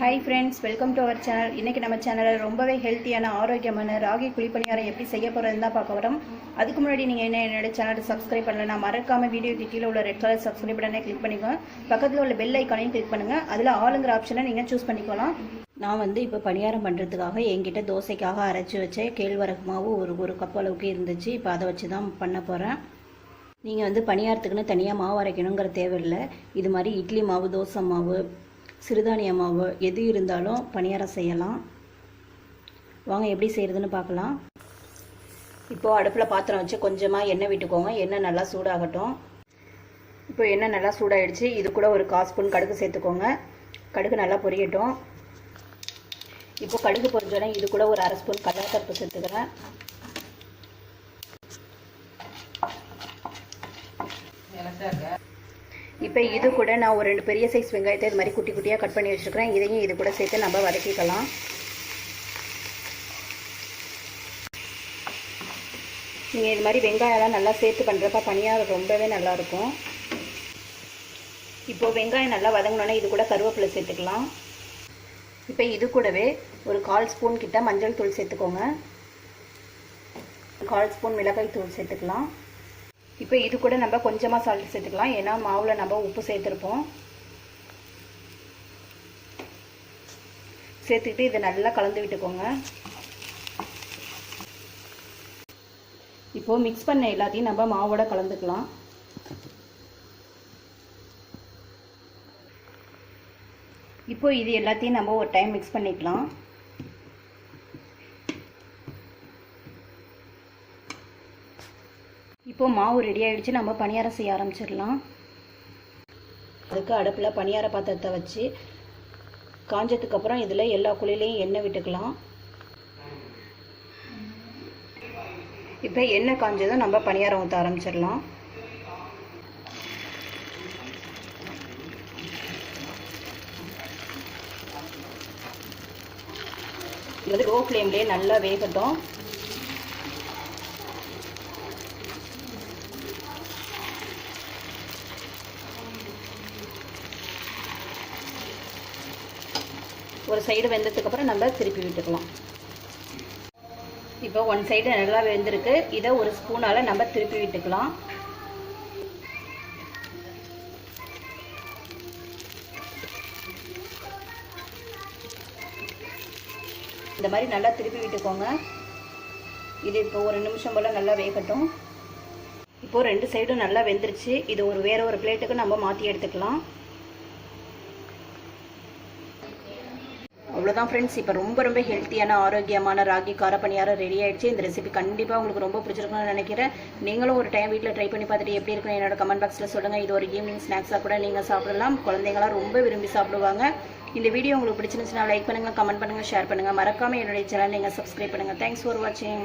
Hi friends welcome to our channel இன்றைக்கி நம்ம சேனலில் ரொம்பவே ஹெல்த்தியான ஆரோக்கியமான ராகி குழிப்பணியாரம் எப்படி செய்ய போகிறதுன்னு தான் பார்க்க வரோம் அதுக்கு முன்னாடி நீங்கள் என்ன என்னோட சேனலை சப்ஸ்கிரைப் பண்ணலன்னா மறக்காமல் வீடியோக்கு கீழே உள்ள ரெட் கலர் சப்ஸ்கிரைப் பட்டனை கிளிக் பண்ணிக்கோங்க. பக்கத்தில் உள்ள பெல் ஐக்கானையும் கிளிக் பண்ணுங்கள் அதில் ஆளுங்கிற ஆப்ஷனை நீங்கள் சூஸ் பண்ணிக்கலாம். நான் வந்து இப்போ பணியாரம் பண்ணுறதுக்காக என்கிட்ட தோசைக்காக அரைச்சி வச்சேன் கேழ்வரகு மாவு ஒரு ஒரு கப் அளவுக்கு இருந்துச்சு. இப்போ அதை வச்சு தான் பண்ண போகிறேன் நீங்கள் வந்து பணியாரத்துக்குன்னு தனியாக மாவு அரைக்கணுங்கிற தேவையில்லை. இது மாதிரி இட்லி மாவு தோசை மாவு சிறுதானிய மாவு எது இருந்தாலும் பணியாரம் செய்யலாம். வாங்க எப்படி செய்கிறதுன்னு பார்க்கலாம். இப்போது அடுப்பில் பாத்திரம் வச்சு கொஞ்சமாக எண்ணெய் விட்டுக்கோங்க. எண்ணெய் நல்லா சூடாகட்டும். இப்போ எண்ணெய் நல்லா சூடாயிடுச்சு. இது கூட ஒரு கால் ஸ்பூன் கடுகு சேர்த்துக்கோங்க. கடுகு நல்லா பொரியட்டும். இப்போ கடுகு பொரிஞ்சோடனே இது கூட ஒரு அரை ஸ்பூன் கடலைப்பருப்பு சேர்த்துக்கிறேன். இப்போ இது கூட நான் ஒரு ரெண்டு பெரிய சைஸ் வெங்காயத்தை இது மாதிரி குட்டி குட்டியாக கட் பண்ணி வச்சுருக்கிறேன். இதையும் இது கூட சேர்த்து நம்ம வதக்கிக்கலாம். நீங்கள் இது மாதிரி வெங்காயம்லாம் நல்லா சேர்த்து பண்ணுறப்ப பனியாக ரொம்பவே நல்லாயிருக்கும் இப்போது வெங்காயம் நல்லா வதங்கினோன்னே இது கூட கருவேப்பிலை சேர்த்துக்கலாம். இப்போ இது கூடவே ஒரு கால் ஸ்பூன் கிட்ட மஞ்சள் தூள் சேர்த்துக்கோங்க. கால் ஸ்பூன் மிளகாய் தூள் சேர்த்துக்கலாம். இப்போ இது கூட நம்ம கொஞ்சமாக சால்ட் சேர்த்துக்கலாம். ஏன்னா மாவில் நம்ம உப்பு சேர்த்துருப்போம். சேர்த்துக்கிட்டு இதை நல்லா கலந்து விட்டுக்கோங்க. இப்போது மிக்ஸ் பண்ண எல்லாத்தையும் நம்ம மாவோட கலந்துக்கலாம். இப்போ இது எல்லாத்தையும் நம்ம ஒரு டைம் மிக்ஸ் பண்ணிக்கலாம். இப்போது மாவு ரெடி ஆகிடுச்சு நம்ம பணியாரம் செய்ய ஆரம்பிச்சிடலாம். அதுக்கு அடுப்பில் பணியார பாத்திரத்தை வச்சு காஞ்சதுக்கப்புறம் இதில் எல்லா குழிலையும் எண்ணெய் விட்டுக்கலாம். இப்போ எண்ணெய் காஞ்சதும் நம்ம பணியாரம் ஊற்ற ஆரம்பிச்சிடலாம். இது வந்து லோ ஃப்ளேம்லேயே நல்லா வேகட்டும். ஒரு சைடு வெந்ததுக்கப்புறம் நம்ம திருப்பி விட்டுக்கலாம். இப்போ ஒன் சைடு நல்லா வெந்திருக்கு. இதை ஒரு ஸ்பூனால் நம்ம திருப்பி விட்டுக்கலாம். இந்த மாதிரி நல்லா திருப்பி விட்டுக்கோங்க. இது இப்போ ஒரு நிமிஷம் போல் நல்லா வேகட்டும். இப்போது ரெண்டு சைடும் நல்லா வெந்துருச்சு. இது ஒரு வேறு ஒரு பிளேட்டுக்கு நம்ம மாற்றி எடுத்துக்கலாம். அவ்வளோதான் ஃப்ரெண்ட்ஸ் இப்போ ரொம்ப ரொம்ப ஹெல்த்தியான ஆரோக்கியமான ராகி கார பணியாரம் ரெடி ஆயிடுச்சு. இந்த ரெசிபி கண்டிப்பாக உங்களுக்கு ரொம்ப பிடிச்சிருக்கும்னு நினைக்கிறேன். நீங்களும் ஒரு டைம் வீட்டில் ட்ரை பண்ணி பார்த்துட்டு எப்படி இருக்குன்னு என்னோட கமெண்ட் பாக்ஸில் சொல்லுங்கள் இது ஒரு ஈவினிங் ஸ்நாக்ஸாக கூட நீங்கள் சாப்பிடலாம். குழந்தைங்களாம் ரொம்ப விரும்பி சாப்பிடுவாங்க. இந்த வீடியோ உங்களுக்கு பிடிச்சிருந்துச்சுன்னா லைக் பண்ணுங்கள் கமெண்ட் பண்ணுங்கள் ஷேர் பண்ணுங்கள் மறக்காமல் என்னுடைய சேனல் நீங்கள் சப்ஸ்கிரைப் பண்ணுங்கள் தேங்க்ஸ் ஃபார் வாட்சிங்